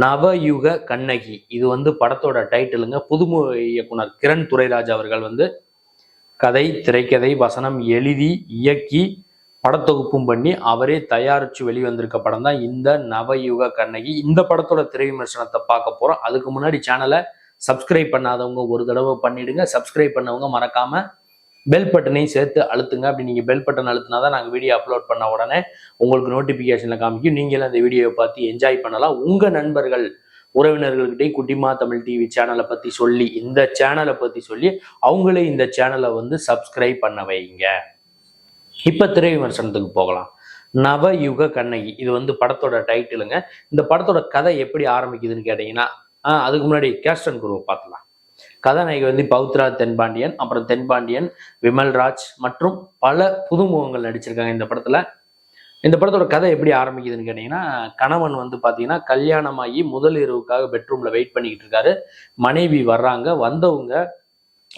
நவயுக கண்ணகி. இது வந்து படத்தோட டைட்டிலுங்க. புதுமு இயக்குனர் கிரண் துரைராஜ் அவர்கள் வந்து கதை திரைக்கதை வசனம் எழுதி இயக்கி படத்தொகுப்பும் பண்ணி அவரே தயாரிச்சு வெளிவந்திருக்க படம் தான் இந்த நவயுக கண்ணகி. இந்த படத்தோட திரை விமர்சனத்தை பார்க்க போறோம். அதுக்கு முன்னாடி சேனலை சப்ஸ்கிரைப் பண்ணாதவங்க ஒரு தடவை பண்ணிடுங்க. சப்ஸ்கிரைப் பண்ணவங்க மறக்காம பெல் பட்டனையும் சேர்த்து அழுத்துங்க. அப்படி நீங்கள் பெல் பட்டன் அழுத்தினா தான் நாங்கள் வீடியோ அப்லோட் பண்ண உடனே உங்களுக்கு நோட்டிஃபிகேஷனில் காமிக்கும். நீங்களும் அந்த வீடியோவை பார்த்து என்ஜாய் பண்ணலாம். உங்கள் நண்பர்கள் உறவினர்கள்கிட்டயே குட்டிமா தமிழ் டிவி சேனலை பற்றி சொல்லி இந்த சேனலை பற்றி சொல்லி அவங்களே இந்த சேனலை வந்து சப்ஸ்கிரைப் பண்ண வைங்க. இப்போ திரை விமர்சனத்துக்கு போகலாம். நவயுக கண்ணகி. இது வந்து படத்தோட டைட்டிலுங்க இந்த படத்தோட கதை எப்படி ஆரம்பிக்குதுன்னு கேட்டிங்கன்னா அதுக்கு முன்னாடி கேஸ்டன் குருவை பார்க்கலாம் கதாநாயகி வந்து பௌத்ரா தென்பாண்டியன் அப்புறம் தென்பாண்டியன் விமல்ராஜ் மற்றும் பல புதுமுகங்கள் நடிச்சிருக்காங்க இந்த படத்துல. இந்த படத்தோட கதை எப்படி ஆரம்பிக்குதுன்னு கேட்டீங்கன்னா கணவன் வந்து பார்த்தீங்கன்னா கல்யாணமாகி முதல் இரவுக்காக பெட்ரூம்ல வெயிட் பண்ணிக்கிட்டு இருக்காரு. மனைவி வர்றாங்க வந்தவங்க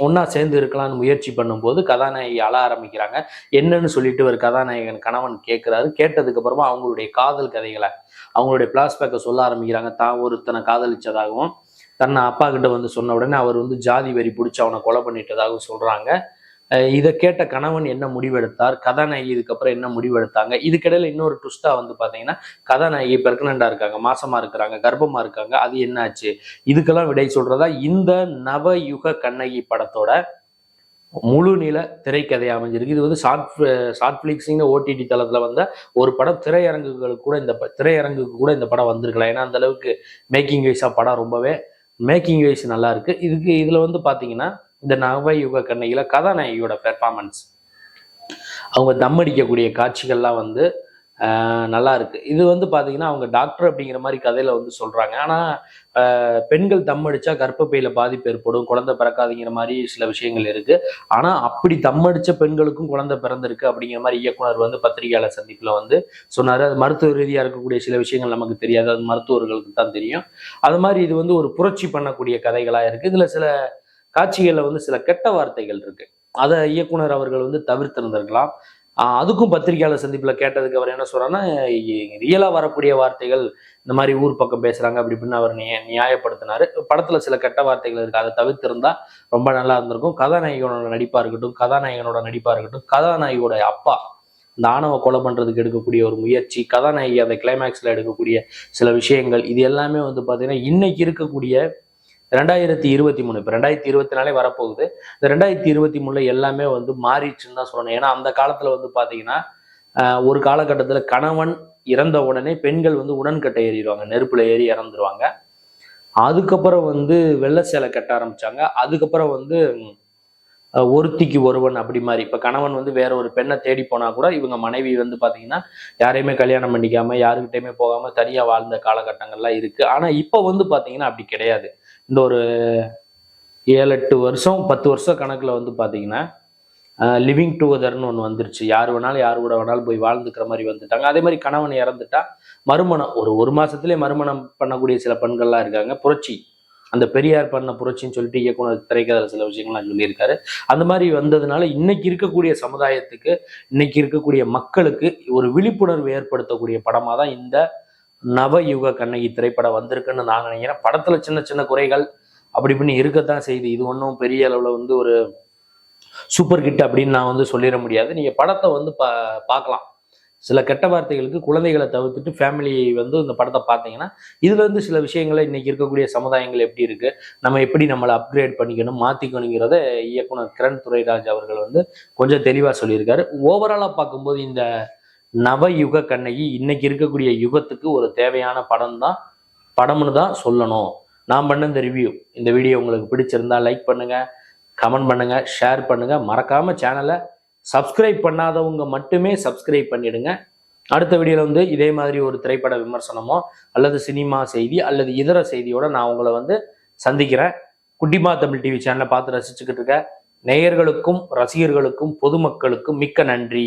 ஒன்றா சேர்ந்து இருக்கலாம்னு முயற்சி பண்ணும்போது கதாநாயகி அழ ஆரம்பிக்கிறாங்க. என்னன்னு சொல்லிட்டு ஒரு கதாநாயகன் கணவன் கேட்கிறாரு கேட்டதுக்கு அப்புறமா அவங்களுடைய காதல் கதைகளை அவங்களுடைய பிளாஸ்பேக்கை சொல்ல ஆரம்பிக்கிறாங்க. தான் ஒருத்தனை காதலிச்சதாகவும் தன்னை அப்பா கிட்ட வந்து சொன்ன உடனே அவர் வந்து ஜாதி வெறி பிடிச்சி அவனை கொலை பண்ணிட்டதாகவும் சொல்றாங்க. இதை கேட்ட கணவன் என்ன முடிவெடுத்தார்? கதாநாயகி இதுக்கப்புறம் என்ன முடிவெடுத்தாங்க? இதுக்கிடையில இன்னொரு ட்விஸ்டா வந்து பாத்தீங்கன்னா கதாநாயகி பிரெக்னண்டா இருக்காங்க மாசமா இருக்கிறாங்க கர்ப்பமா இருக்காங்க அது என்னாச்சு? இதுக்கெல்லாம் விடை சொல்றதா? இந்த நவயுக கண்ணகி படத்தோட முழு நில திரைக்கதை அமைஞ்சிருக்கு. இது வந்து ஷார்ட் ஷார்ட் பிளிக்ஸிங் ஓடிடி தளத்தில் வந்த ஒரு படம். திரையரங்குகளுக்கு கூட இந்த ப- திரையரங்குக்கு கூட இந்த படம் வந்திருக்கலாம் ஏன்னா அந்த அளவுக்கு மேக்கிங் வைஸா படம் ரொம்பவே மேக்கிங் வைஸ் நல்லா இருக்கு இதுக்கு இதுல வந்து பாத்தீங்கன்னா இந்த நவயுக கண்ணகில கதாநாயகியோட பெர்ஃபார்மன்ஸ் அவங்க தம் அடிக்கக்கூடிய காட்சிகள்லாம் வந்து நல்லா இருக்கு. இது வந்து பாத்தீங்கன்னா அவங்க டாக்டர் அப்படிங்கிற மாதிரி கதையில வந்து சொல்றாங்க. ஆனா பெண்கள் தம் அடிச்சா கர்ப்பப்பையில பாதிப்பு ஏற்படும் குழந்தை பிறக்காதுங்கிற மாதிரி சில விஷயங்கள் இருக்கு. ஆனா அப்படி தம் அடிச்ச பெண்களுக்கும் குழந்தை பிறந்திருக்கு அப்படிங்கிற மாதிரி இயக்குனர் வந்து பத்திரிகையாளர் சந்திப்புல வந்து சொன்னாரு. அது மருத்துவ ரீதியா இருக்கக்கூடிய சில விஷயங்கள் நமக்கு தெரியாது. அது மருத்துவர்களுக்கு தான் தெரியும். அது மாதிரி இது வந்து ஒரு புரட்சி பண்ணக்கூடிய கதைகளா இருக்கு. இதுல சில காட்சிகள்ல வந்து சில கெட்ட வார்த்தைகள் இருக்கு. அதை இயக்குனர் அவர்கள் வந்து தவிர்த்திருந்திருக்கலாம். அதுக்கும் பத்திரிகையாளர் சந்திப்பில் கேட்டதுக்கு அவர் என்ன சொல்கிறாருன்னா ரியலாக வரக்கூடிய வார்த்தைகள் இந்த மாதிரி ஊர் பக்கம் பேசுகிறாங்க அப்படி இப்படின்னு அவர் நிய நியாயப்படுத்தினாரு. படத்தில் சில கெட்ட வார்த்தைகள் இருக்குது அதை தவிர்த்திருந்தால் ரொம்ப நல்லா இருந்திருக்கும். கதாநாயகனோட நடிப்பாக இருக்கட்டும் கதாநாயகனோட நடிப்பாக இருக்கட்டும் கதாநாயகியோட அப்பா இந்த ஆணவ கொலை பண்ணுறதுக்கு எடுக்கக்கூடிய ஒரு முயற்சி கதாநாயகி அந்த கிளைமேக்ஸில் எடுக்கக்கூடிய சில விஷயங்கள் இது எல்லாமே வந்து பார்த்திங்கன்னா இன்னைக்கு இருக்கக்கூடிய ரெண்டாயிரத்தி இருபத்தி மூணு இப்போ ரெண்டாயிரத்தி இருபத்தி நாலே வரப்போகுது. இந்த ரெண்டாயிரத்தி இருபத்தி மூணுல எல்லாமே வந்து மாறிடுச்சுன்னு தான் சொல்லணும். ஏன்னா அந்த காலத்துல வந்து பாத்தீங்கன்னா ஒரு காலகட்டத்தில் கணவன் இறந்த உடனே பெண்கள் வந்து உடன்கட்டை ஏறிடுவாங்க. நெருப்புல ஏறி இறந்துருவாங்க. அதுக்கப்புறம் வந்து வெள்ளை சேலை கட்ட ஆரம்பிச்சாங்க. அதுக்கப்புறம் வந்து ஒருத்திக்கு ஒருவன் அப்படி மாதிரி இப்போ கணவன் வந்து வேற ஒரு பெண்ணை தேடி போனா கூட இவங்க மனைவி வந்து பார்த்தீங்கன்னா யாரையுமே கல்யாணம் பண்ணிக்காம யாருக்கிட்டையுமே போகாம தனியாக வாழ்ந்த காலகட்டங்கள்லாம் இருக்கு. ஆனால் இப்போ வந்து பார்த்தீங்கன்னா அப்படி கிடையாது. இந்த ஒரு ஏழு எட்டு வருஷம் பத்து வருஷம் கணக்கில் வந்து பார்த்தீங்கன்னா லிவிங் டுகெதர்னு ஒன்று வந்துருச்சு. யார் வேணாலும் யார் கூட வேணாலும் போய் வாழ்ந்துக்கிற மாதிரி வந்துட்டாங்க. அதே மாதிரி கணவன் இறந்துட்டா மறுமணம் ஒரு ஒரு மாதத்துலேயே மறுமணம் பண்ணக்கூடிய சில பெண்கள்லாம் இருக்காங்க. புரட்சி. அந்த பெரியார் பண்ண புரட்சின்னு சொல்லிட்டு இயக்குனர் திரைக்கதையில் சில விஷயங்கள்லாம் சொல்லியிருக்காரு. அந்த மாதிரி வந்ததுனால இன்னைக்கு இருக்கக்கூடிய சமுதாயத்துக்கு இன்னைக்கு இருக்கக்கூடிய மக்களுக்கு ஒரு விழிப்புணர்வு ஏற்படுத்தக்கூடிய படமாக தான் இந்த நவயுக கண்ணகி திரைப்படம் வந்திருக்குன்னு நான் நினைக்கிறேன். படத்துல சின்ன சின்ன குறைகள் அப்படி இப்படின்னு இருக்கத்தான் செய்யுது. இது ஒன்றும் பெரிய அளவில் வந்து ஒரு சூப்பர் கிட் அப்படின்னு நான் வந்து சொல்லிட முடியாது. நீங்கள் படத்தை வந்து பா பார்க்கலாம். சில கெட்ட வார்த்தைகளுக்கு குழந்தைகளை தவிர்த்துட்டு ஃபேமிலி வந்து இந்த படத்தை பார்த்தீங்கன்னா இதுலேருந்து சில விஷயங்களை இன்றைக்கி இருக்கக்கூடிய சமுதாயங்கள் எப்படி இருக்குது நம்ம எப்படி நம்மளை அப்கிரேட் பண்ணிக்கணும் மாற்றிக்கணுங்கிறத இயக்குனர் கிரண் துரைராஜ் அவர்கள் வந்து கொஞ்சம் தெளிவாக சொல்லியிருக்காரு. ஓவராலாக பார்க்கும்போது இந்த நவயுக கண்ணகி இன்னைக்கு இருக்கக்கூடிய யுகத்துக்கு ஒரு தேவையான படம் தான் படம்னு தான் சொல்லணும். நான் பண்ண இந்த ரிவ்யூ இந்த வீடியோ உங்களுக்கு பிடிச்சிருந்தா லைக் பண்ணுங்க கமெண்ட் பண்ணுங்க ஷேர் பண்ணுங்க. மறக்காம சேனலை சப்ஸ்கிரைப் பண்ணாதவங்க மட்டுமே சப்ஸ்கிரைப் பண்ணிடுங்க. அடுத்த வீடியோவில் வந்து இதே மாதிரி ஒரு திரைப்பட விமர்சனமோ அல்லது சினிமா செய்தி அல்லது இதர செய்தியோட நான் உங்களை வந்து சந்திக்கிறேன். குட்டிமா தமிழ் டிவி சேனலை பார்த்து ரசிச்சுக்கிட்டு இருக்க. நேயர்களுக்கும் ரசிகர்களுக்கும் பொதுமக்களுக்கும் மிக்க நன்றி.